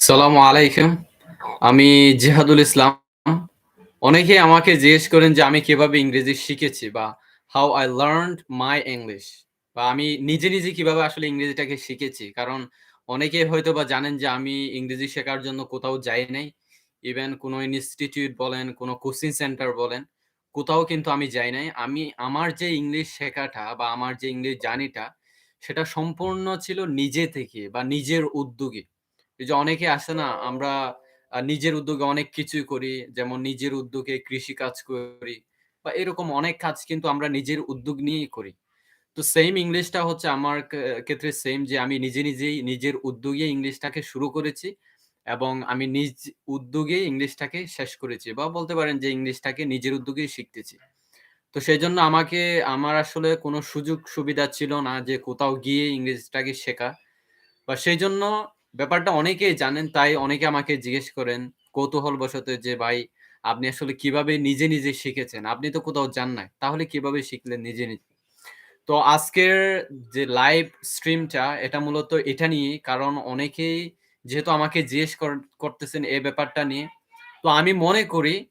সালামু আলাইকুম। আমি জিহাদুল ইসলাম। অনেকেই আমাকে জিজ্ঞেস করেন যে আমি কীভাবে ইংরেজি শিখেছি বা how I learn my English বা আমি নিজে, নিজে কীভাবে আসলে ইংরেজিটাকে শিখেছি। কারণ অনেকেই হয়তোবা জানেন যে আমি ইংরেজি শেখার জন্য কোথাও যাই নাই। ইভেন কোনো ইনস্টিটিউট বলেন, কোনো কোচিং সেন্টার বলেন, কোথাও কিন্তু আমি যাই নাই। আমি আমার যে ইংলিশ শেখাটা বা আমার যে ইংলিশ জানিটা সেটা সম্পূর্ণ ছিল নিজে থেকে বা নিজের উদ্যোগে। এই যে অনেকে আসে না আমরা নিজের উদ্যোগে অনেক কিছুই করি। যেমন নিজের উদ্যোগে কৃষিকাজ করি বা এরকম অনেক কাজ কিন্তু আমরা নিজের উদ্যোগ নিয়েই করি। তো সেম ইংলিশটা হচ্ছে আমার ক্ষেত্রে সেম যে আমি নিজে, নিজেই নিজের উদ্যোগে ইংলিশটাকে শুরু করেছি এবং আমি নিজ উদ্যোগেই ইংলিশটাকে শেষ করেছি বা বলতে পারেন যে ইংলিশটাকে নিজের উদ্যোগেই শিখতেছি। তো সেই জন্য আমাকে আমার আসলে কোনো সুযোগ সুবিধা ছিল না যে কোথাও গিয়ে ইংলিশটাকে শেখা। বা সেইজন্য ব্যাপারটা অনেকেই জানেন তাই অনেকে আমাকে জিজ্ঞেস করেন কৌতূহলবশত যে, "ভাই আপনি আসলে কীভাবে নিজে, নিজে শিখেছেন? আপনি তো কোথাও যান নাই। তাহলে কীভাবে শিখলেন নিজে, নিজে?" তো আজকের যে লাইভ স্ট্রিমটা এটা মূলত এটা নিয়েই। কারণ অনেকেই যেহেতু আমাকে জিজ্ঞেস কর করতেছেন এই ব্যাপারটা নিয়ে। তো আমি মনে করি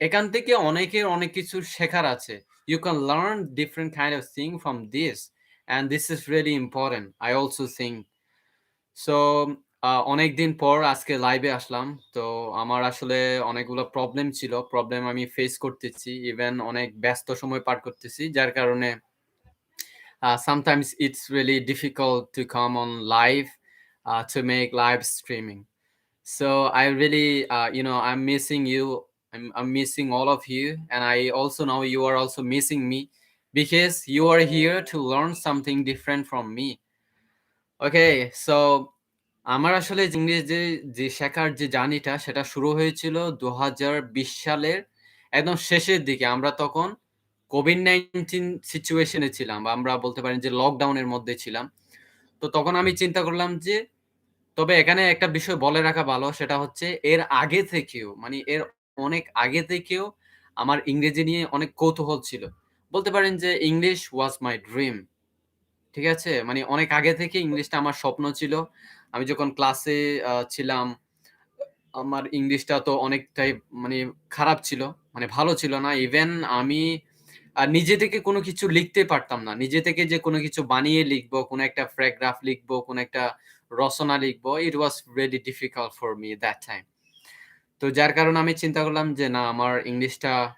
এখান থেকে অনেকের অনেক কিছু শেখার আছে। You can learn different kind of thing from this and this is really important. I also think. So অনেকদিন পর আজকে লাইভে আসলাম। তো আমার আসলে অনেকগুলো প্রবলেম ছিল। প্রবলেম আমি ফেস করতেছি। ইভেন অনেক ব্যস্ত সময় পার করতেছি। যার কারণে uh, it's really difficult to come on live uh, to make live streaming. So I really, uh, you know, I'm missing you. I'm, I'm missing all of you, and I also know you are also missing me because you are here to learn something different from me. Okay, so আমার আসলে ইংরেজি যে যে শেখার যে জার্নিটা সেটা শুরু হয়েছিল ২০২০ সালের একদম শেষের দিকে। আমরা তখন COVID-19 সিচুয়েশনে ছিলাম বা আমরা বলতে পারেন যে লকডাউনের মধ্যে ছিলাম। তো তখন আমি চিন্তা করলাম যে তবে এখানে একটা বিষয় বলে রাখা ভালো সেটা হচ্ছে এর আগে থেকেও মানে এর অনেক আগে থেকেও আমার ইংরেজি নিয়ে অনেক কৌতূহল ছিল। বলতে পারেন যে ইংলিশ ওয়াজ মাই ড্রিম। ঠিক আছে? মানে অনেক আগে থেকে ইংলিশটা আমার স্বপ্ন ছিল। আমি যখন ক্লাসে ছিলাম, আমার ইংলিশটা তো অনেকটাই মানে খারাপ ছিল। মানে ভালো ছিল না। ইভেন আমি নিজে থেকে কোনো কিছু লিখতে পারতাম না। নিজে থেকে যে কোনো কিছু বানিয়ে লিখব, কোনো একটা প্যারাগ্রাফ লিখব, কোনো একটা রচনা লিখব, it was really difficult for me that time. তো যার কারণে আমি চিন্তা করলাম যে না আমার ইংলিশটা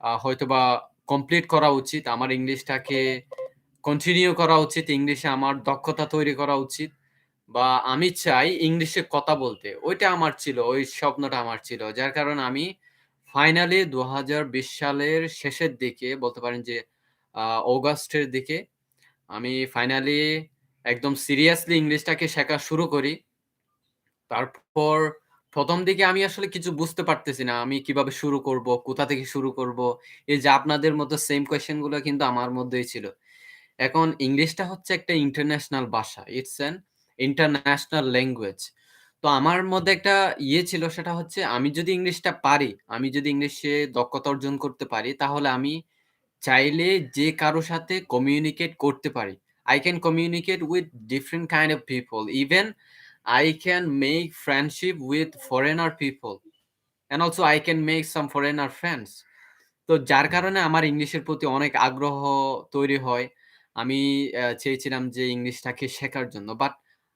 হয়তোবা কমপ্লিট করা উচিত। আমার ইংলিশটাকে কন্টিনিউ করা উচিত। ইংলিশে আমার দক্ষতা তৈরি করা উচিত। বা আমি চাই ইংলিশে কথা বলতে। ওইটা আমার ছিল, ওই স্বপ্নটা আমার ছিল। যার কারণে আমি ফাইনালি ২০২০ সালের শেষের দিকে বলতে পারেন যে অগাস্টের দিকে আমি ফাইনালি একদম সিরিয়াসলি ইংলিশটাকে শেখা শুরু করি। তারপর প্রথম দিকে আমি আসলে কিছু বুঝতে পারতেছি না। আমি কীভাবে শুরু করব, কোথা থেকে শুরু করব? এই যে আপনাদের মতো সেম কোয়েশ্চেনগুলো কিন্তু আমার মধ্যেই ছিল। এখন ইংলিশটা হচ্ছে একটা ইন্টারন্যাশনাল ভাষা। It's an international language. তো আমার মধ্যে একটা ইয়ে ছিল সেটা হচ্ছে আমি যদি ইংলিশটা পারি, আমি যদি ইংলিশে দক্ষতা অর্জন করতে পারি তাহলে আমি চাইলে যে কারও সাথে কমিউনিকেট করতে পারি। I can communicate with different kind of people. Even I can make friendship with foreigner people and also I can make some foreigner friends তো যার কারণে আমার ইংলিশের প্রতি অনেক আগ্রহ তৈরি হয়। আমি চেয়েছিলাম যে ইংলিশটাকে শেখার জন্য। বাট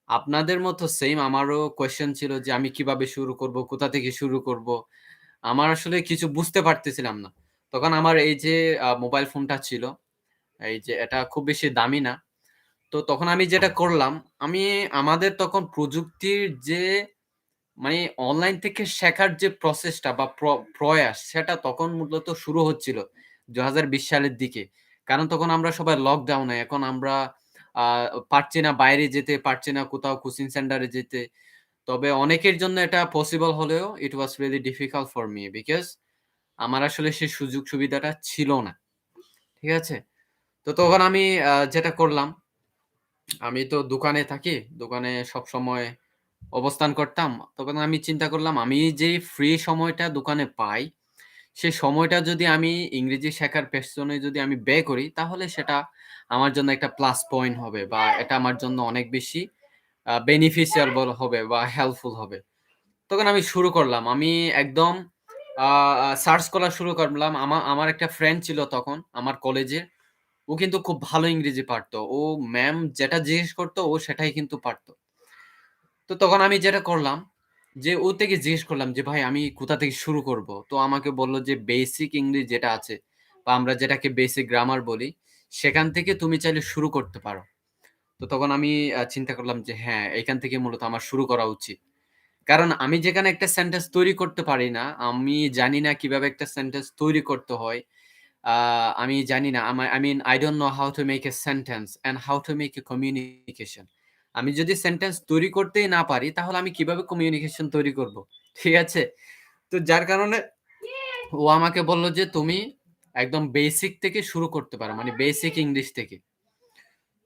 আপনাদের মতো সেম আমারও কোয়েশ্চেন ছিল যে আমি কীভাবে শুরু করব, কোথা থেকে শুরু করব? আমার আসলে কিছু বুঝতে পারতেছিলাম না। তখন আমার এই যে মোবাইল ফোনটা ছিল, এই যে এটা খুব বেশি দামি না। তো তখন আমি যেটা করলাম, আমি আমাদের তখন প্রযুক্তির যে মানে অনলাইন থেকে শেখার যে প্রসেসটা বা প্রয়াস সেটা তখন মূলত শুরু হচ্ছিল ২০২০ সালের দিকে। কারণ তখন আমরা সবাই লকডাউনে। এখন আমরা পারছি না বাইরে যেতে, পারছি না কোথাও কোচিং সেন্টারে যেতে। তবে অনেকের জন্য এটা পসিবল হলেও it was really difficult for me because আমার আসলে সেই সুযোগ সুবিধাটা ছিল না। ঠিক আছে? তো তখন আমি যেটা করলাম, আমি তো দোকানে থাকি। দোকানে সবসময় অবস্থান করতাম। তখন আমি চিন্তা করলাম আমি যে ফ্রি সময়টা দোকানে পাই, সেই সময়টা যদি আমি ইংরেজি শেখার পেছনে যদি আমি ব্যয় করি, তাহলে সেটা আমার জন্য একটা প্লাস পয়েন্ট হবে বা এটা আমার জন্য অনেক বেশি বেনিফিশিয়াল হবে বা হেল্পফুল হবে। তখন আমি শুরু করলাম। আমি একদম সার্চ করা শুরু করলাম। আমার আমার একটা ফ্রেন্ড ছিল তখন আমার কলেজে। ও কিন্তু খুব ভালো ইংরেজি পারত। ও ম্যাম যেটা জিজ্ঞেস করতো ও সেটাই কিন্তু পারত। তো তখন আমি যেটা করলাম যে ওর থেকে জিজ্ঞেস করলাম যে, "ভাই আমি কোথা থেকে শুরু করব?" তো আমাকে বলল যে, "বেসিক ইংলিশ যেটা আছে বা আমরা যেটাকে বেসিক গ্রামার বলি, সেখান থেকে তুমি চাইলে শুরু করতে পারো।" তো তখন আমি চিন্তা করলাম যে, "হ্যাঁ, এখান থেকে মূলত আমার শুরু করা উচিত।" কারণ আমি যেখানে একটা সেন্টেন্স তৈরি করতে পারি না, আমি জানি না কীভাবে একটা সেন্টেন্স তৈরি করতে হয়। আমি জানি না। mean I don't know how to make a sentence and how to make a communication. আমি যদি সেন্টেন্স তৈরি করতেই না পারি, তাহলে আমি কীভাবে কমিউনিকেশন তৈরি করব? ঠিক আছে? তো যার কারণে ও আমাকে বলল যে, "তুমি একদম বেসিক থেকে শুরু করতে পারো। মানে বেসিক ইংলিশ থেকে।"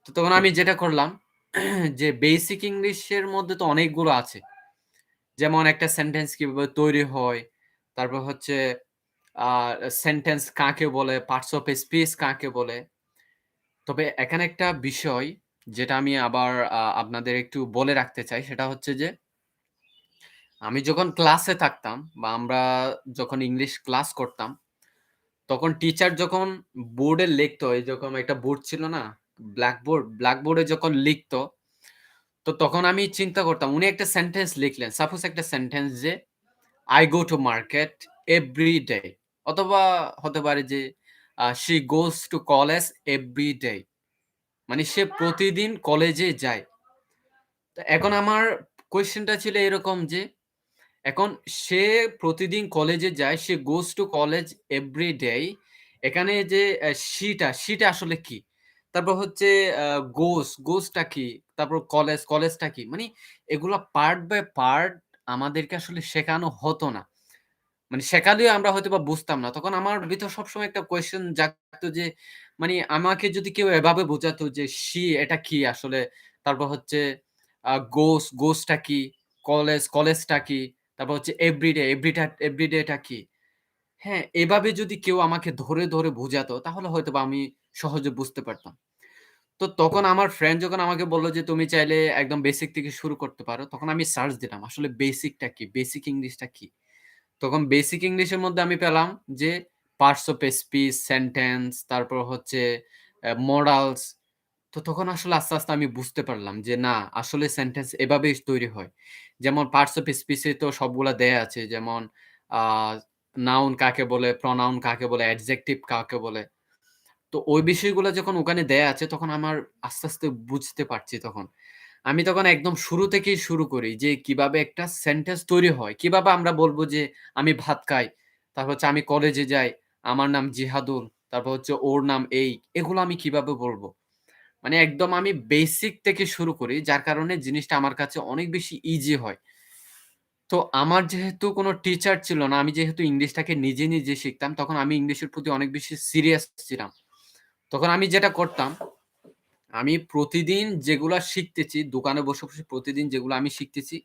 তো তখন আমি যেটা করলাম যে বেসিক ইংলিশের মধ্যে তো অনেকগুলো আছে। যেমন একটা সেন্টেন্স কীভাবে তৈরি হয়, তারপর হচ্ছে সেন্টেন্স কাকে বলে, পার্টস অফ স্পিচ কাকে বলে। তবে এখানে একটা বিষয় যেটা আমি আবার আপনাদের একটু বলে রাখতে চাই সেটা হচ্ছে যে আমি যখন ক্লাসে থাকতাম বা আমরা যখন ইংলিশ ক্লাস করতাম, তখন টিচার যখন বোর্ডে লিখতো, এই যখন একটা বোর্ড ছিল না? ব্ল্যাকবোর্ড, ব্ল্যাকবোর্ডে যখন লিখতো, তো তখন আমি চিন্তা করতাম উনি একটা সেন্টেন্স লিখলেন। সাপোজ একটা সেন্টেন্স যে I go to market every day অথবা হতে পারে যে she goes to college every day মানে সে প্রতিদিন কলেজে যায়। এখন আমার কোয়েশ্চেনটা ছিল এরকম যে, এখন সে প্রতিদিন কলেজে যায়, সে goes to college every day এখানে যে সিটা she টা, she টা আসলে কি? তারপর হচ্ছে গোস goes কি? তারপর কলেজ, কলেজটা কি? মানে এগুলা পার্ট বাই পার্ট আমাদেরকে আসলে শেখানো হতো না। মানে শেখালেও আমরা হয়তো বা বুঝতাম না। তখন আমার ভিতর সবসময় একটা কোয়েশ্চেন জাগতো যে, মানে আমাকে যদি কেউ এভাবে বোঝাতো যে, "she" এটা কি আসলে? তারপর হচ্ছে গোস গোসটা কি? কলেজ, কলেজটা কি? তারপর হচ্ছে এভরিডে এভরিটা "everyday" টা কি? হ্যাঁ, এভাবে যদি কেউ আমাকে ধরে, ধরে বোঝাতো তাহলে হয়তো বা আমি সহজে বুঝতে পারতাম। তো তখন আমার ফ্রেন্ড যখন আমাকে বলল যে, "তুমি চাইলে একদম বেসিক থেকে শুরু করতে পারো।" তখন আমি সার্চ দিলাম। আসলে বেসিকটা কি? বেসিক ইংলিশটা কি? তখন বেসিক ইংলিশের মধ্যে আমি পেলাম যে পার্টস অফ স্পিচ, সেন্টেন্স তারপর হচ্ছে অ্যা মোরালস। তো তখন আসলে আস্তে, আস্তে আমি বুঝতে পারলাম যে না আসলে সেন্টেন্স এভাবেই তৈরি হয়। যেমন পার্টস অফ স্পিচ তো সবগুলা দেয়া আছে। যেমন নাউন কাকে বলে, প্রনাউন কাকে বলে, অ্যাডজেক্টিভ কাকে বলে। তো ওই বিষয়গুলো যখন ওখানে দেয়া আছে তখন আমার আস্তে, আস্তে বুঝতে পারছি তখন। আমি তখন একদম শুরু থেকেই শুরু করি যে কীভাবে একটা সেন্টেন্স তৈরি হয়। কীভাবে আমরা বলব যে আমি ভাত খাই। তারপর হচ্ছে আমি কলেজে যাই। আমার নাম জিহাদুল। তারপর হচ্ছে ওর নাম এই। এগুলো আমি কীভাবে বলব মানে একদম আমি বেসিক থেকে শুরু করি যার কারণে জিনিসটা আমার কাছে অনেক বেশি ইজি হয়। তো আমার যেহেতু কোনো টিচার ছিল না, আমি যেহেতু ইংলিশটাকে নিজে, নিজে শিখতাম তখন আমি ইংলিশের প্রতি অনেক বেশি সিরিয়াস ছিলাম। তখন আমি যেটা করতাম, আমি প্রতিদিন যেগুলা শিখতেছি, দোকানে বসে, বসে প্রতিদিন যেগুলো আমি শিখতেছি,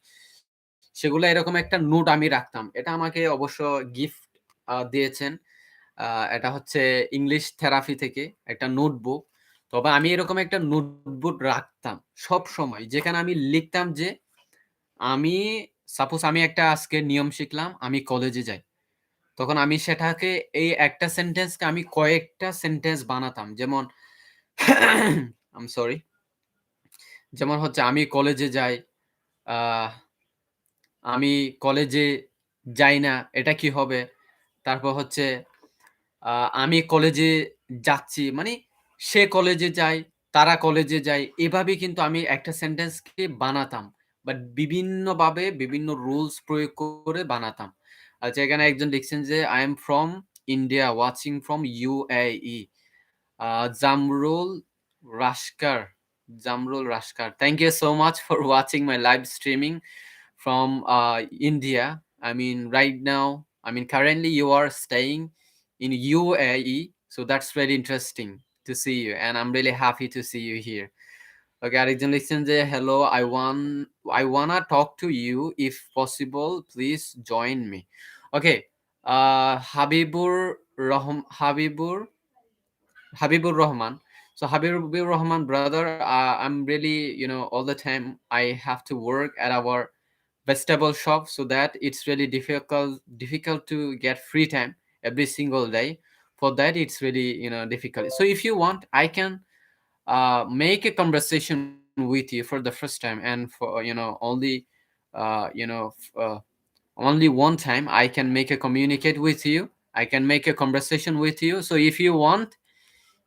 সেগুলো এরকম একটা নোট আমি রাখতাম। এটা আমাকে অবশ্য গিফট দিয়েছেন। এটা হচ্ছে ইংলিশ থেরাপি থেকে একটা নোটবুক। তবে আমি এরকম একটা নোটবুক রাখতাম সবসময়। যেখানে আমি লিখতাম যে, আমি সাপোজ আমি একটা আজকে নিয়ম শিখলাম, আমি কলেজে যাই। তখন আমি সেটাকে এই একটা সেন্টেন্সকে আমি কয়েকটা সেন্টেন্স বানাতাম। যেমন আই এম সরি। যেমন হচ্ছে আমি কলেজে যাই। আমি কলেজে যাই না, এটা কি হবে? তারপর হচ্ছে আমি কলেজে যাচ্ছি। মানে সে কলেজে যায়, তারা কলেজে যায়। এভাবে কিন্তু আমি একটা সেন্টেন্সকে বানাতাম। বাট বিভিন্নভাবে বিভিন্ন রুলস প্রয়োগ করে বানাতাম। আচ্ছা এখানে একজন লিখছেন যে, "I am from India watching from UAE." আ জামরুল রাশকার, জামরুল রাশকার। Thank you so much for watching my live streaming from uh, India. I mean right now, I mean currently you are staying in UAE, so that's very interesting to see you and I'm really happy to see you here. ওকে আরেকজন লিখছেন যে, "Hello, I want I wanna talk to you if possible, please join me." ওকে, আ হাবিবুর রহম Habibur Habibur Rahman. So Habibur Rahman, brother, uh, I'm really, you know, all the time I have to work at our vegetable shop so that it's really difficult difficult to get free time every single day. For that, it's really you know difficult. So if you want, I can uh, make a conversation with you for the first time and for you know only uh, you know uh, only one time i can make a communicate with you i can make a conversation with you so if you want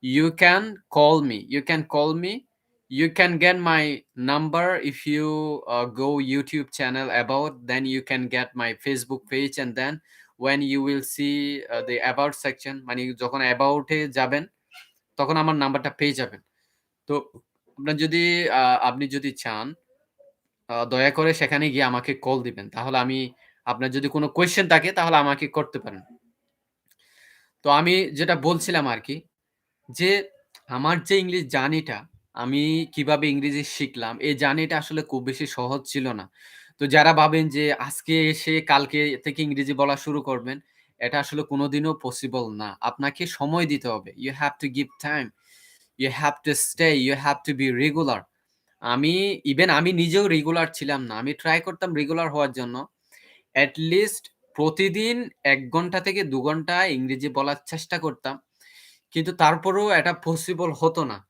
you can call me you can call me you can get my number if you uh, go youtube channel about then you can get my facebook page and then when you will see uh, the about section মানে যখন about এ যাবেন তখন আমার নাম্বারটা পেয়ে যাবেন তো আপনার যদি আপনি যদি চান দয়া করে সেখানে গিয়ে আমাকে কল দিবেন তাহলে আমি আপনার যদি কোনো কোয়েশ্চেন থাকে তাহলে আমাকে করতে পারেন তো আমি যেটা বলছিলাম আর কি যে আমার যে ইংলিশ জার্নিটা আমি কীভাবে ইংরেজি শিখলাম, এই জার্নিটা আসলে খুব বেশি সহজ ছিল না। তো যারা ভাবেন যে আজকে এসে কালকে থেকে ইংরেজি বলা শুরু করবেন, এটা আসলে কোনোদিনও পসিবল না। আপনাকে সময় দিতে হবে। You have to give time you have to stay you have to be regular আমি ইভেন আমি নিজেও রেগুলার ছিলাম না। আমি ট্রাই করতাম রেগুলার হওয়ার জন্য। অ্যাট লিস্ট প্রতিদিন এক ঘণ্টা থেকে দু ঘণ্টা ইংরেজি বলার চেষ্টা করতাম। কিন্তু তারপরেও এটা পসিবল হতো না।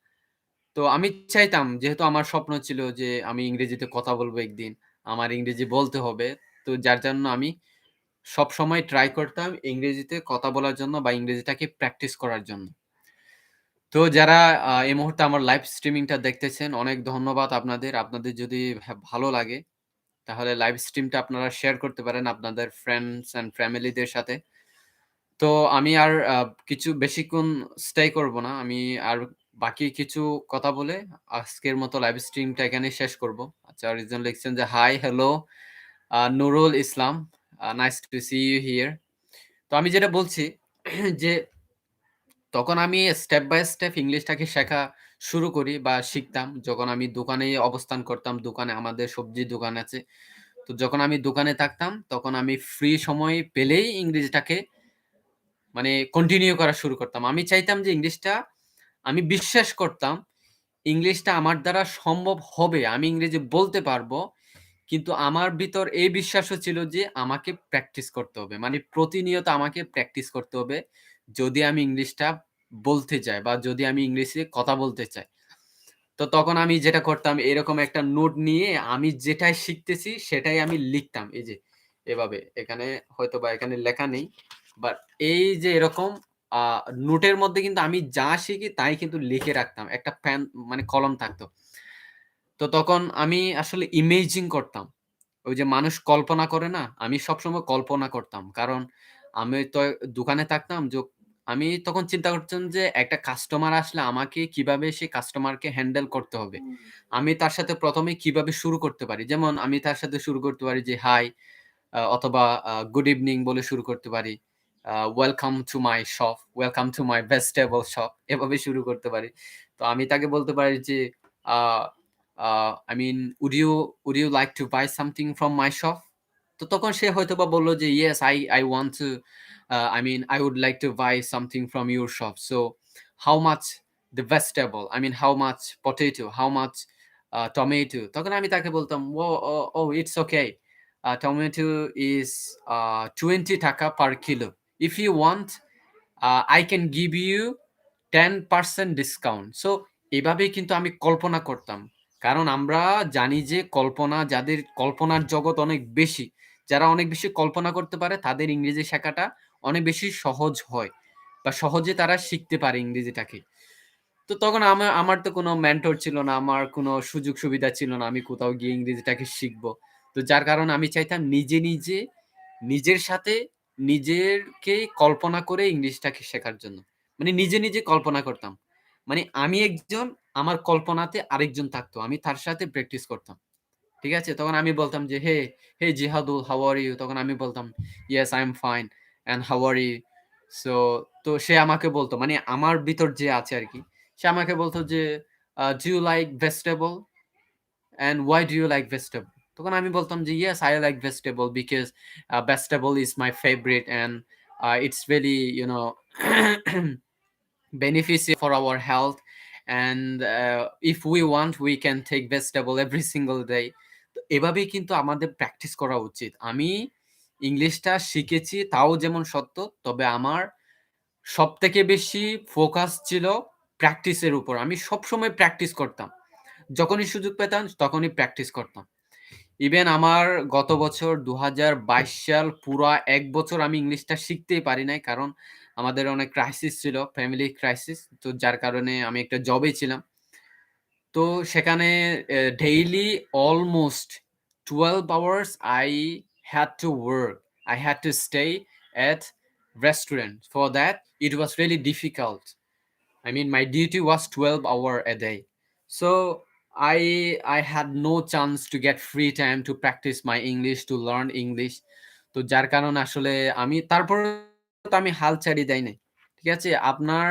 তো আমি চাইতাম, যেহেতু আমার স্বপ্ন ছিল যে আমি ইংরেজিতে কথা বলব একদিন, আমার ইংরেজি বলতে হবে, তো যার জন্য আমি সব সময় ট্রাই করতাম ইংরেজিতে কথা বলার জন্য বা ইংরেজিটাকে প্র্যাকটিস করার জন্য। তো যারা এই মুহূর্তে আমার লাইভ স্ট্রিমিংটা দেখতেছেন, অনেক ধন্যবাদ আপনাদের। আপনাদের যদি ভা- ভালো লাগে, তাহলে লাইভ স্ট্রিমটা আপনারা শেয়ার করতে পারেন আপনাদের ফ্রেন্ডস অ্যান্ড ফ্যামিলিদের সাথে। তো আমি আর কিছু বেশিক্ষণ স্টে করব না। আমি আর বাকি কিছু কথা বলে আজকের মতো লাইভ স্ট্রিমটা এখানে শেষ করব। আচ্ছা রিজন লিখছেন যে hi hello Nurul Islam nice to see you here তো আমি যেটা বলছি যে, তখন আমি স্টেপ বাই স্টেপ ইংলিশটাকে শেখা শুরু করি বা শিখতাম। যখন আমি দোকানে অবস্থান করতাম, দোকানে আমাদের সবজি দোকান আছে। তো যখন আমি দোকানে থাকতাম, তখন আমি ফ্রি সময় পেলেই ইংরেজিটাকে মানে কন্টিনিউ করা শুরু করতাম। আমি চাইতাম যে ইংলিশটা আমি বিশ্বাস করতাম, ইংলিশটা আমার দ্বারা সম্ভব হবে, আমি ইংরেজি বলতে পারব, কিন্তু আমার ভিতর এই বিশ্বাসও ছিল যে আমাকে প্র্যাকটিস করতে হবে। মানে প্রতিনিয়ত আমাকে প্র্যাকটিস করতে হবে, যদি আমি ইংলিশটা বলতে চাই বা যদি আমি ইংলিশে কথা বলতে চাই। তো তখন আমি যেটা করতাম, এরকম একটা নোট নিয়ে আমি যেটাই শিখতেছি, সেটাই আমি লিখতাম। এই যে, এভাবে। এখানে হয়তো বা এখানে লেখা নেই। বাট এই যে এরকম আহ, নোটের মধ্যে কিন্তু আমি যা শিখি তাই কিন্তু লিখে রাখতাম। একটা প্যান মানে কলম থাকতো। তো তখন আমি আসলে ইমেজিং করতাম। ওই যে মানুষ কল্পনা করে না আমি সবসময় কল্পনা করতাম। কারণ আমি তো দোকানে থাকতাম যে আমি তখন চিন্তা করতাম যে একটা কাস্টমার আসলে আমাকে কীভাবে সেই কাস্টমারকে হ্যান্ডেল করতে হবে। আমি তার সাথে প্রথমে কীভাবে শুরু করতে পারি? যেমন আমি তার সাথে শুরু করতে পারি যে হাই অথবা গুড ইভিনিং বলে শুরু করতে পারি। Welcome to my shop welcome to my vegetable shop এভাবে শুরু করতে পারি। তো আমি তাকে বলতে পারি যে I mean would you would you like to buy something from my shop তো তখন সে হয়তো বা বলল যে yes I I want to I mean I would like to buy something from your shop so how much the vegetable I mean how much potato how much tomato তখন আমি তাকে বলতাম oh O it's okay tomato is twenty taka per kilo if you want I can give you ten percent discount so এভাবেই কিন্তু আমি কল্পনা করতাম। কারণ আমরা জানি যে কল্পনা, যাদের কল্পনার জগৎ অনেক বেশি, যারা অনেক বেশি কল্পনা করতে পারে, তাদের ইংরেজি শেখাটা অনেক বেশি সহজ হয় বা সহজে তারা শিখতে পারে ইংরেজিটাকে। তো তখন আমার আমার তো কোনো মেন্টর ছিল না, আমার কোনো সুযোগ সুবিধা ছিল না, আমি কোথাও গিয়ে ইংরেজিটাকে শিখব। তো যার কারণে আমি চাইতাম নিজে নিজে, নিজের সাথে নিজেরকে কল্পনা করে ইংলিশটাকে শেখার জন্য। মানে নিজে নিজে কল্পনা করতাম। মানে আমি একজন, আমার কল্পনাতে আরেকজন থাকতো। আমি তার সাথে প্র্যাকটিস করতাম। ঠিক আছে? তখন আমি বলতাম যে, hey hey Jihadul how are you তখন আমি বলতাম yes I am fine and how are you so তো সে আমাকে বলতো। মানে আমার ভিতর যে আছে আর কি, সে আমাকে বলতো যে do you like vegetable and why do you like vegetable তখন আমি বলতাম যে yes I like vegetable because vegetable is my favourite and it's very you know our health and uh, if we want we can take vegetable every single day. তো এভাবেই কিন্তু আমাদের practice করা উচিত। আমি ইংলিশটা শিখেছি তাও যেমন সত্য তবে আমার সব থেকে বেশি ফোকাস ছিল প্র্যাকটিসের উপর। আমি সবসময় প্র্যাকটিস করতাম। যখনই সুযোগ পেতাম তখনই প্র্যাকটিস করতাম। ইভেন আমার গত বছর দু হাজার বাইশ সাল পুরা এক বছর আমি ইংলিশটা শিখতেই পারি নাই, কারণ আমাদের অনেক ক্রাইসিস ছিল ফ্যামিলি ক্রাইসিস তো যার কারণে আমি একটা জবে ছিলাম। তো সেখানে daily almost twelve hours I had to work I had to stay at restaurant for that, it was really difficult. I mean, my duty was 12 hour a day. So i i had no chance to get free time to practice my english, to learn english. তো যার কারণে আসলে আমি, তারপর তো আমি হাল ছাড়ি দেই নাই, ঠিক আছে? আপনার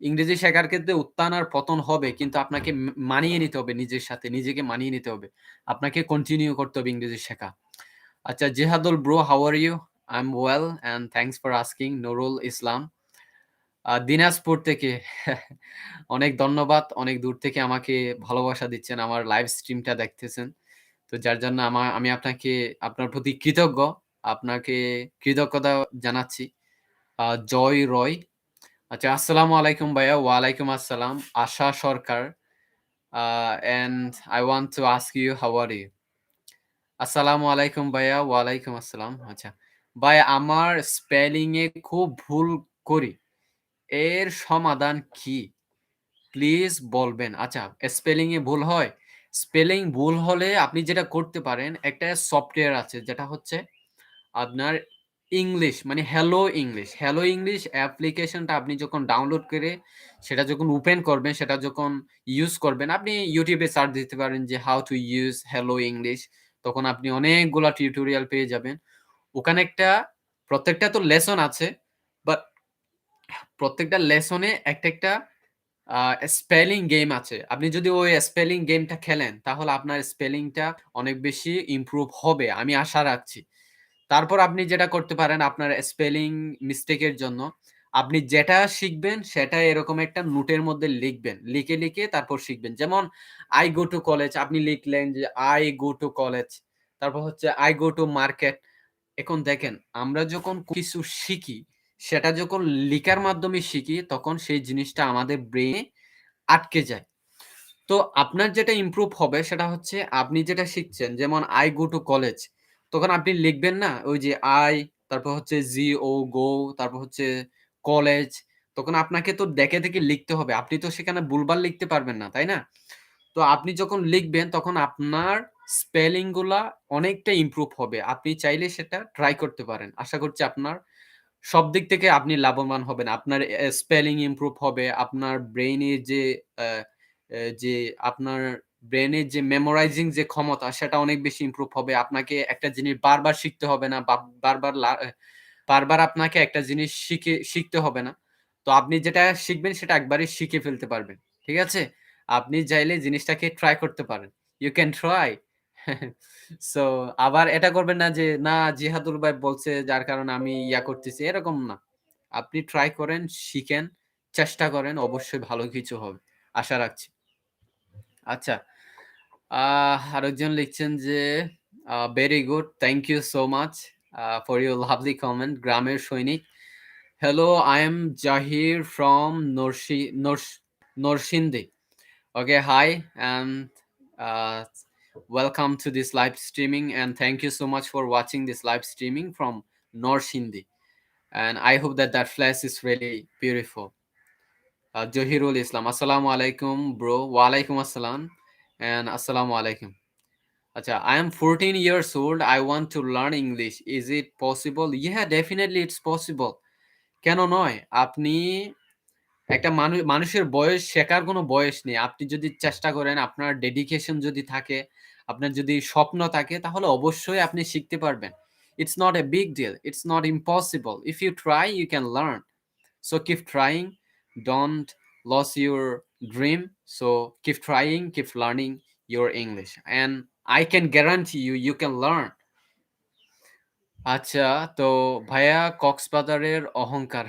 ইংরেজি শেখার ক্ষেত্রে উত্থান আর পতন হবে, কিন্তু আপনাকে মানিয়ে নিতে হবে নিজের সাথে, নিজেকে মানিয়ে নিতে হবে। আপনাকে কন্টিনিউ করতে হবে ইংরেজি শেখা। আচ্ছা Jehadul bro how are you I am well and thanks for asking Nurul Islam Dinajpur থেকে। অনেক ধন্যবাদ, অনেক দূর থেকে আমাকে ভালোবাসা দিচ্ছেন, আমার লাইভ স্ট্রিমটা দেখতেছেন। তো যার জন্য আমার আমি আপনাকে, আপনার প্রতি কৃতজ্ঞ, আপনাকে কৃতজ্ঞতা জানাচ্ছি। জয় রয়। আচ্ছা আসসালামু আলাইকুম ভাইয়া, ওয়ালাইকুম আসসালাম, Asha Sarkar. And I want to ask you how are you আসসালামু আলাইকুম ভাইয়া, ওয়ালাইকুম আসসালাম। আচ্ছা ভাই আমার স্পেলিং এ খুব ভুল করি। এর সমাধান কি? প্লিজ বলবেন। আচ্ছা স্পেলিং এ ভুল হয়। স্পেলিং ভুল হলে আপনি যেটা করতে পারেন, একটা সফটওয়্যার আছে, যেটা হচ্ছে আপনার ইংলিশ মানে হ্যালো ইংলিশ হ্যালো ইংলিশ অ্যাপ্লিকেশনটা আপনি যখন ডাউনলোড করে সেটা যখন ওপেন করবেন, সেটা যখন ইউজ করবেন, আপনি ইউটিউবে সার্চ দিতে পারেন যে how to use hello English তখন আপনি অনেকগুলা টিউটোরিয়াল পেয়ে যাবেন। ওখানে একটা, প্রত্যেকটা তো লেসন আছে বাট প্রত্যেকটা লেসনে একটা একটা স্পেলিং গেম আছে। আপনি যদি ওই স্পেলিং গেমটা খেলেন, তাহলে আপনার স্পেলিংটা অনেক বেশি ইমপ্রুভ হবে, আমি আশা রাখছি। তারপর আপনি যেটা করতে পারেন, আপনার স্পেলিং মিস্টেকের জন্য, আপনি যেটা শিখবেন সেটা এরকম একটা নোটের মধ্যে লিখবেন। লিখে লিখে তারপর শিখবেন। যেমন আই গো টু কলেজ আপনি লিখলেন যে আই গো টু কলেজ তারপর হচ্ছে আই গো টু মার্কেট এখন দেখেন, আমরা যখন কিছু শিখি সেটা যখন লিখার মাধ্যমে শিখি, তখন সেই জিনিসটা আমাদের ব্রেনে আটকে যায়। তো আপনার যেটা ইমপ্রুভ হবে সেটা হচ্ছে আপনি যেটা শিখছেন, যেমন আই গো টু কলেজ তখন আপনি লিখবেন না, ওই যে আই তারপর হচ্ছে জি ও গো তারপর হচ্ছে কলেজ তখন আপনাকে তো দেখে দেখে লিখতে হবে। আপনি তো সেখানে ভুলভাল লিখতে পারবেন না, তাই না? তো আপনি যখন লিখবেন, তখন আপনার স্পেলিংগুলা অনেকটা ইমপ্রুভ হবে। আপনি চাইলে সেটা ট্রাই করতে পারেন। আশা করছি আপনার সব দিক থেকে আপনি লাভবান হবেন। আপনার স্পেলিং ইমপ্রুভ হবে, আপনার ব্রেইনে যে যে, আপনার ব্রেনের যে মেমোরাইজিং যে ক্ষমতা, সেটা অনেক বেশি ইমপ্রুভ হবে। আপনাকে একটা জিনিস বারবার শিখতে হবে না বারবার বারবার আপনাকে একটা জিনিস শিখে, শিখতে হবে না। তো আপনি যেটা শিখবেন, সেটা একবারই শিখে ফেলতে পারবেন। ঠিক আছে? আপনি চাইলে জিনিসটাকে ট্রাই করতে পারেন। ইউ ক্যান ট্রাই সো আবার এটা করবেন না যে না জিহাদুল ভাই বলছে যার কারণে আমি ইয়া করতেছি এরকম না। আপনি ট্রাই করেন শিখেন চেষ্টা করেন অবশ্যই ভালো কিছু হবে আশা রাখছি। আচ্ছা আরেকজন লিখছেন যে very good thank you so much for your lovely comment গ্রামের সৈনিক। Hello I am Zahir from নরসি Narsingdi okay hi uh, welcome to this live streaming. And thank you so much for watching this live streaming from North Hindi. And I hope that that flash is really beautiful. Uh, Johirul Islam, Assalamu alaikum, bro. Wa alaikum assalam. And Assalamu alaikum. Acha, I am 14 years old. I want to learn English. Is it possible? Yeah, definitely it's possible. কেন নয় আপনি একটা মানুষ মানুষের বয়স শেখার কোনো বয়স নেই আপনি যদি চেষ্টা করেন আপনার ডেডিকেশন যদি থাকে আপনার যদি স্বপ্ন থাকে, তাহলে অবশ্যই আপনি শিখতে পারবেন। It's not a big deal it's not impossible if you try you can learn so keep trying don't lose your dream so keep trying keep learning your English and I can guarantee you you can learn আচ্ছা তো ভাইয়া কক্সবাজারের অহংকার,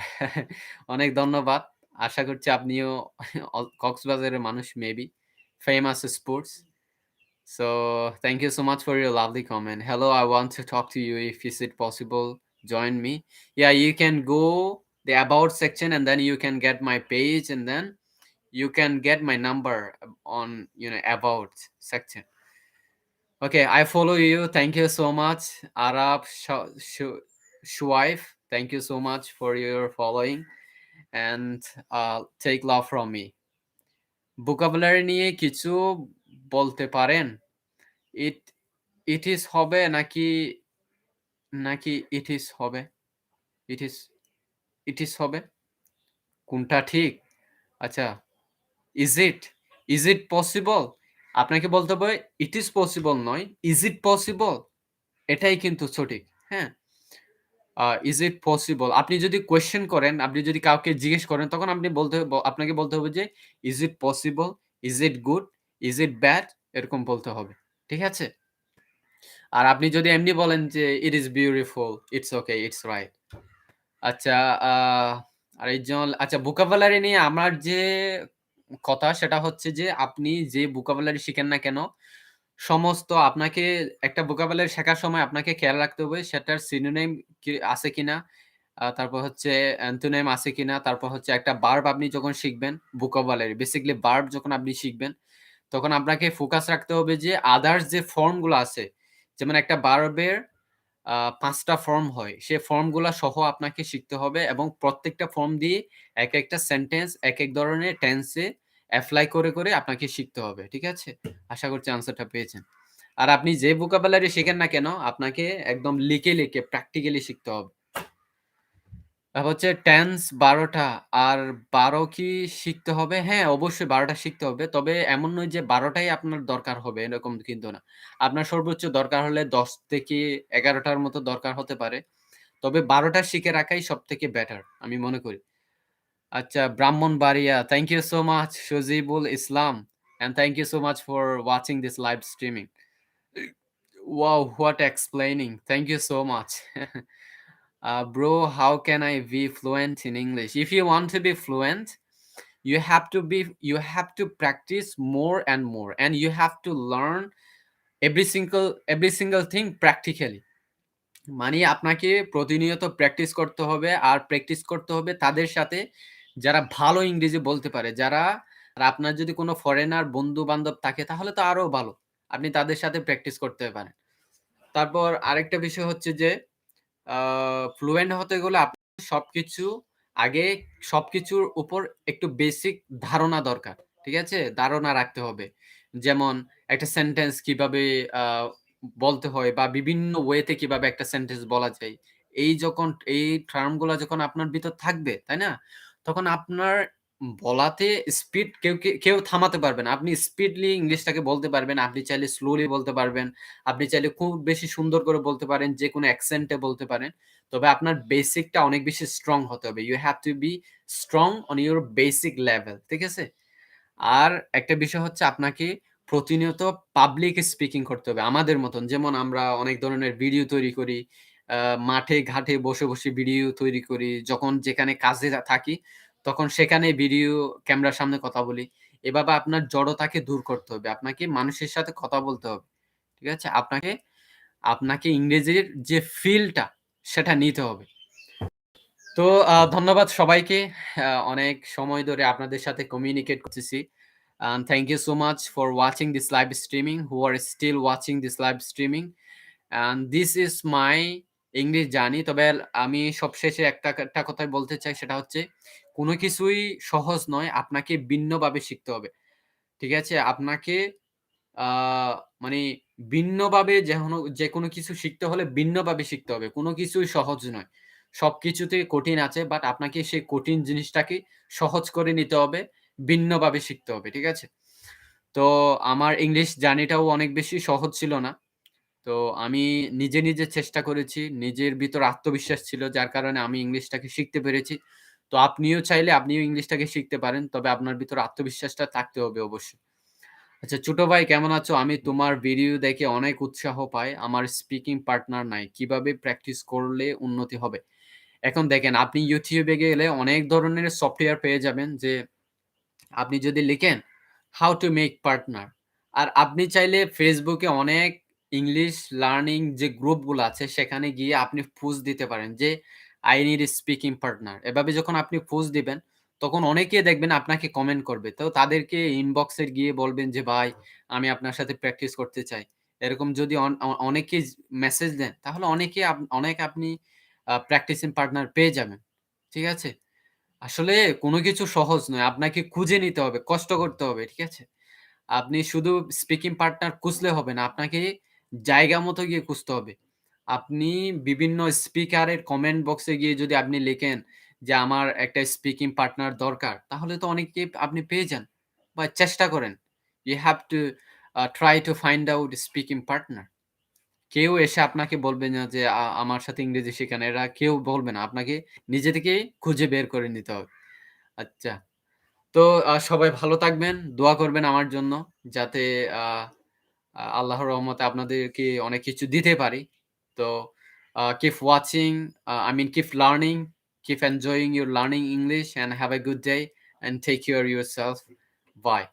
অনেক ধন্যবাদ। আশা করছি আপনিও কক্সবাজারের মানুষ maybe famous sports. So thank you so much for your lovely comment. Hello, I want to talk to you if is it possible. Join me. Yeah, you can go the about section and then you can get my page and then you can get my number on you know about section. Okay, I follow you. Thank you so much, Arab Sh- Sh- Shuaif. Thank you so much for your following and uh, take love from me. vocabulary নিয়ে কিছু বলতে পারেন? ইট ইট ইস হবে নাকি নাকি ইট ইস হবে? It ইস ইট ইস হবে? কোনটা ঠিক? আচ্ছা, is it? Is it possible? আপনাকে বলতে হবে ইট ইস পসিবল নয়, ইজ ইট পসিবল? এটাই কিন্তু সঠিক। হ্যাঁ? Is it possible? আপনি যদি কোয়েশ্চেন করেন, আপনি যদি কাউকে জিজ্ঞেস করেন তখন আপনি বলতে আপনাকে বলতে হবে যে is it possible? Is it good? Is it bad? এরকম বলতে হবে। ঠিক আছে? আর আপনি যদি এমনি বলেন যে it is beautiful, it's okay, it's right. আচ্ছা আ আরেকজন আচ্ছা vocabulary নিয়ে আমার যে কথা সেটা হচ্ছে যে আপনি যে vocabulary শিখেন না কেন, সমস্ত আপনাকে একটা vocabulary শেখার সময় আপনাকে খেয়াল রাখতে হবে সেটার সিনোনেম আছে কিনা, তারপর হচ্ছে অ্যান্টোনিম আছে কিনা, তারপর হচ্ছে একটা বার্ব আপনি যখন শিখবেন vocabulary বেসিক্যালি বার্ব যখন আপনি শিখবেন, তখন আপনাকে ফোকাস রাখতে হবে যে আদার্স যে ফর্মগুলো আছে, যেমন একটা আ ৫ ফর্ম হয়। সে ফর্মগুলা সহ আপনাকে শিখতে হবে এবং প্রত্যেকটা ফর্ম দিয়ে এক একটা সেন্টেন্স এক এক ধরনের টেন্সে অ্যাপ্লাই করে, করে আপনাকে শিখতে হবে। ঠিক আছে? আশা করছি আনসারটা পেয়েছেন। আর আপনি যে vocabulary শিখেন না কেন, আপনাকে একদম লিখে, লিখে প্র্যাকটিক্যালি শিখতে হবে। হচ্ছে টেন্স ১২ টা আর ১২ কি শিখতে হবে? হ্যাঁ, অবশ্যই ১২ টা শিখতে হবে। তবে এমন নয় যে ১২ টাই আপনার দরকার হবে এরকম কিন্তু না। আপনার সর্বোচ্চ দরকার হলে ১০ থেকে ১১ টার মতো দরকার হতে পারে। তবে ১২ টা শিখে রাখাই সবথেকে বেটার আমি মনে করি। আচ্ছা Brahmanbaria, thank you so much Sajibul Islam and thank you so much for watching this live streaming. Wow, what explaining. Thank you so much. Uh, bro, how can I be fluent in English? If you want to be fluent, you have to be you have to practice more and more and you have to learn every single every single thing practically. মানে আপনাকে প্রতিনিয়ত practice করতে হবে আর practice করতে হবে তাদের সাথে যারা ভালো ইংরেজি বলতে পারে। যারা আর আপনার যদি কোনো ফরেনার বন্ধু-বান্ধব থাকে তাহলে তো আরও ভালো। আপনি তাদের সাথে প্র্যাকটিস করতে পারেন। তারপর আরেকটা বিষয় হচ্ছে যে ফ্লুয়েন্ট হতে গেলে আপনার সবকিছু আগে সবকিছুর উপর একটু বেসিক ধারণা দরকার। ঠিক আছে? ধারণা রাখতে হবে। যেমন একটা সেন্টেন্স কীভাবে বলতে হয় বা বিভিন্ন ওয়েতে কীভাবে একটা সেন্টেন্স বলা যায়। এই যখন এই টার্মগুলো যখন আপনার ভিতর থাকবে, তাই না? তখন আপনার বলাতে স্পিড কেউ, কেউ থামাতে পারবে না। আপনি স্পিডলি ইংলিশটাকে বলতে পারবেন। আপনি চাইলে স্লোলি বলতে পারবেন। আপনি চাইলে খুব বেশি সুন্দর করে বলতে পারেন। যে কোনো এ বলতে পারেন। তবে আপনার বেসিকটা অনেক বেশি স্ট্রং হতে হবে। You have to be strong on your basic level ঠিক আছে? আর একটা বিষয় হচ্ছে আপনাকে প্রতিনিয়ত পাবলিক স্পিকিং করতে হবে আমাদের মতন। যেমন আমরা অনেক ধরনের ভিডিও তৈরি করি। মাঠে ঘাটে বসে, বসে ভিডিও তৈরি করি। যখন যেখানে কাজে থাকি তখন সেখানে ভিডিও ক্যামেরার সামনে কথা বলি। এভাবে আপনার জড়তাকে দূর করতে হবে। আপনাকে মানুষের সাথে কথা বলতে হবে। ঠিক আছে? আপনাকে, আপনাকে ইংরেজির যে ফিলটা সেটা নিতে হবে। তো ধন্যবাদ সবাইকে। অনেক সময় ধরে আপনাদের সাথে কমিউনিকেট করতেছি। And thank you so much for watching this live streaming, who are still watching this live streaming. This is my English জানি, তবে আমি সবশেষে একটা একটা কথাই বলতে চাই, সেটা হচ্ছে কোনো কিছুই সহজ নয়। আপনাকে ভিন্নভাবে শিখতে হবে। ঠিক আছে? আপনাকে মানে ভিন্নভাবে যেন যে কোনো কিছু শিখতে হলে ভিন্নভাবে শিখতে হবে। কোনো কিছুই সহজ নয়। সবকিছুতেই কঠিন আছে বাট আপনাকে সেই কঠিন জিনিসটাকে সহজ করে নিতে হবে। ভিন্নভাবে শিখতে হবে। ঠিক আছে? তো আমার ইংলিশ জার্নিটাও অনেক বেশি সহজ ছিল না। তো আমি নিজে, নিজে চেষ্টা করেছি। নিজের ভিতর আত্মবিশ্বাস ছিল যার কারণে আমি ইংলিশটাকে শিখতে পেরেছি। তো আপনিও চাইলে আপনিও ইংলিশটাকে শিখতে পারেন। তবে আপনার ভিতর আত্মবিশ্বাসটা থাকতে হবে অবশ্যই। আচ্ছা ছোট ভাই কেমন আছো? আমি তোমার ভিডিও দেখে অনেক উৎসাহ পাই। আমার স্পিকিং পার্টনার নাই। কীভাবে প্র্যাকটিস করলে উন্নতি হবে? এখন দেখেন আপনি ইউটিউবে গেলে অনেক ধরনের সফটওয়্যার পেয়ে যাবেন যে আপনি যদি লিখেন হাউ টু মেক পার্টনার আর আপনি চাইলে ফেসবুকে অনেক ইংলিশ লার্নিং যে গ্রুপগুলো আছে সেখানে গিয়ে আপনি পোস্ট দিতে পারেন যে আই নিড স্পিকিং পার্টনার। এভাবে যখন আপনি পোস্ট দিবেন তখন অনেকেই দেখবেন আপনাকে কমেন্ট করবে। তো তাদেরকে ইনবক্সে গিয়ে বলবেন যে ভাই আমি আপনার সাথে প্র্যাকটিস করতে চাই। এরকম যদি অন অ অনেকেই মেসেজ দেন তাহলে অনেকেই আপ অনেক আপনি প্র্যাকটিসিং পার্টনার পেয়ে যাবেন। ঠিক আছে? আসলে কোনো কিছু সহজ নয়। আপনাকে খুঁজে নিতে হবে, কষ্ট করতে হবে। ঠিক আছে? আপনি শুধু স্পিকিং পার্টনার খুঁজলে হবে না। আপনাকে জায়গা মতো গিয়ে খুঁজতে হবে। আপনি বিভিন্ন স্পিকারের কমেন্ট বক্সে গিয়ে যদি আপনি লেখেন যে আমার একটা স্পিকিং পার্টনার দরকার, তাহলে তো অনেককেই আপনি পেয়ে যান। বা চেষ্টা করেন। You have to try to find out speaking partner কেউ এসে আপনাকে বলবে না যে আমার সাথে ইংরেজি শেখান। এরা কেউ বলবে না। আপনাকে নিজে থেকেই খুঁজে বের করে নিতে হবে। আচ্ছা। তো সবাই ভালো থাকবেন। দোয়া করবেন আমার জন্য যাতে আল্লাহর রহমতে আপনাদেরকে অনেক কিছু দিতে পারি। তো keep watching I mean keep learning keep enjoying your learning English and have a good day and take care yourself bye